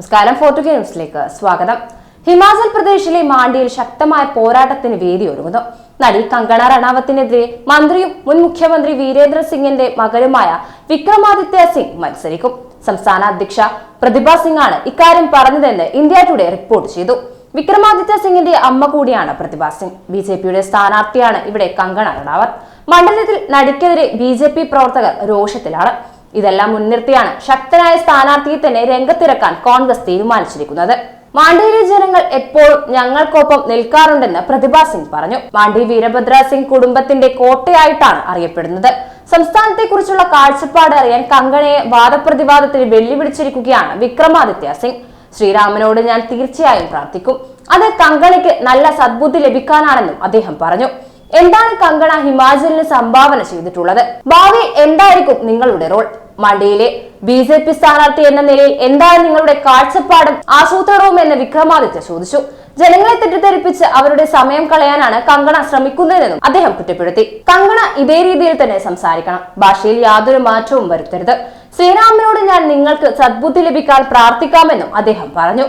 നമസ്കാരം. ഫോർട്ടു ന്യൂസിലേക്ക് സ്വാഗതം. ഹിമാചൽ പ്രദേശിലെ മാണ്ഡിയിൽ ശക്തമായ പോരാട്ടത്തിന് വേദിയൊരുങ്ങുന്നു നടി കങ്കണ റണാവത്തിനെതിരെ മന്ത്രിയും മുൻ മുഖ്യമന്ത്രി വീരേന്ദ്ര സിംഗിന്റെ മകനുമായ വിക്രമാദിത്യ സിംഗ് മത്സരിക്കും. സംസ്ഥാന അധ്യക്ഷ പ്രതിഭ സിംഗ് ആണ് ഇക്കാര്യം പറഞ്ഞതെന്ന് ഇന്ത്യ ടുഡേ റിപ്പോർട്ട് ചെയ്തു. വിക്രമാദിത്യ സിംഗിന്റെ അമ്മ കൂടിയാണ് പ്രതിഭ സിംഗ്. ബി ജെ പിയുടെ സ്ഥാനാർത്ഥിയാണ് ഇവിടെ കങ്കണ റണാവത്ത് മണ്ഡലത്തിൽ നടിക്കെതിരെ ബി ജെ പി പ്രവർത്തകർ രോഷത്തിലാണ്. ഇതെല്ലാം മുൻനിർത്തിയാണ് ശക്തനായ സ്ഥാനാർത്ഥിയെ തന്നെ രംഗത്തിറക്കാൻ കോൺഗ്രസ് തീരുമാനിച്ചിരിക്കുന്നത്. മാണ്ഡിയിലെ ജനങ്ങൾ എപ്പോഴും ഞങ്ങൾക്കൊപ്പം നിൽക്കാറുണ്ടെന്ന് പ്രതിഭാ സിംഗ് പറഞ്ഞു. മാണ്ഡി വീരഭദ്ര സിംഗ് കുടുംബത്തിന്റെ കോട്ടയായിട്ടാണ് അറിയപ്പെടുന്നത്. സംസ്ഥാനത്തെ കുറിച്ചുള്ള കാഴ്ചപ്പാട് അറിയാൻ കങ്കണയെ വാദപ്രതിവാദത്തിന് വെല്ലുവിളിച്ചിരിക്കുകയാണ് വിക്രമാദിത്യ സിംഗ്. ശ്രീരാമനോട് ഞാൻ തീർച്ചയായും പ്രാർത്ഥിക്കും. അത് കങ്കണയ്ക്ക് നല്ല സദ്ബുദ്ധി ലഭിക്കാനാണെന്നും അദ്ദേഹം പറഞ്ഞു. എന്താണ് കങ്കണ ഹിമാചലിന് സംഭാവന ചെയ്തിട്ടുള്ളത്? ഭാവി എന്തായിരിക്കും നിങ്ങളുടെ റോൾ? മണ്ഡിയിലെ ബി ജെ പി സ്ഥാനാർത്ഥി എന്ന നിലയിൽ എന്താണ് നിങ്ങളുടെ കാഴ്ചപ്പാടും? ആസൂത്രണവും എന്ന് വിക്രമാദിത്യ ചോദിച്ചു. ജനങ്ങളെ തെറ്റിദ്ധരിപ്പിച്ച് അവരുടെ സമയം കളയാനാണ് കങ്കണ ശ്രമിക്കുന്നതെന്നും അദ്ദേഹം കുറ്റപ്പെടുത്തി. കങ്കണ ഇതേ രീതിയിൽ തന്നെ സംസാരിക്കണം. ഭാഷയിൽ യാതൊരു മാറ്റവും വരുത്തരുത്. ശ്രീരാമനോട് ഞാൻ നിങ്ങൾക്ക് സദ്ബുദ്ധി ലഭിക്കാൻ പ്രാർത്ഥിക്കാമെന്നും അദ്ദേഹം പറഞ്ഞു.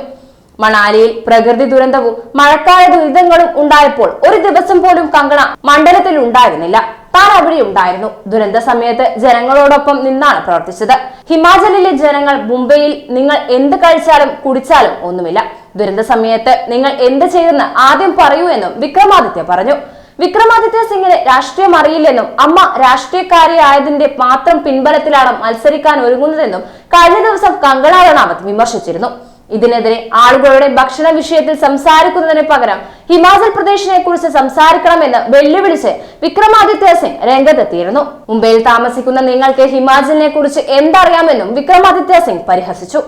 മണാലിയിൽ പ്രകൃതി ദുരന്തവും മഴക്കാല ദുരിതങ്ങളും ഉണ്ടായപ്പോൾ ഒരു ദിവസം പോലും കങ്കണ മണ്ഡലത്തിൽ ഉണ്ടായിരുന്നില്ല. താൻ അവിടെ ഉണ്ടായിരുന്നു. ദുരന്ത സമയത്ത് ജനങ്ങളോടൊപ്പം നിന്നാണ് പ്രവർത്തിച്ചത്. ഹിമാചലിലെ ജനങ്ങൾ മുംബൈയിൽ നിങ്ങൾ എന്ത് കഴിച്ചാലും കുടിച്ചാലും ഒന്നുമില്ല. ദുരന്ത സമയത്ത് നിങ്ങൾ എന്ത് ചെയ്തെന്ന് ആദ്യം പറയൂ എന്നും വിക്രമാദിത്യ പറഞ്ഞു. വിക്രമാദിത്യ സിംഗിന് രാഷ്ട്രീയം അറിയില്ലെന്നും അമ്മ രാഷ്ട്രീയക്കാരിയായതിന്റെ മാത്രം പിൻബലത്തിലാണ് മത്സരിക്കാൻ ഒരുങ്ങുന്നതെന്നും കഴിഞ്ഞ ദിവസം കങ്കണ റണാവത്ത് വിമർശിച്ചിരുന്നു. ഇതിനെതിരെ ആളുകളുടെ ഭക്ഷണ വിഷയത്തിൽ സംസാരിക്കുന്നതിന് പകരം ഹിമാചൽ പ്രദേശിനെ കുറിച്ച് സംസാരിക്കണമെന്ന് വെല്ലുവിളിച്ച് വിക്രമാദിത്യ സിംഗ് രംഗത്തെത്തിയിരുന്നു. മുംബൈയിൽ താമസിക്കുന്ന നിങ്ങൾക്ക് ഹിമാചലിനെ കുറിച്ച് എന്തറിയാമെന്നും വിക്രമാദിത്യ സിംഗ് പരിഹസിച്ചു.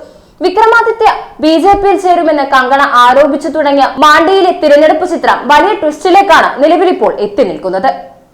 വിക്രമാദിത്യ ബി ജെ പിയിൽ ചേരുമെന്ന് കങ്കണ ആരോപിച്ചു തുടങ്ങിയ മാണ്ഡിയിലെ തിരഞ്ഞെടുപ്പ് ചിത്രം വലിയ ട്വിസ്റ്റിലേക്കാണ് നിലവിലിപ്പോൾ എത്തി നിൽക്കുന്നത്.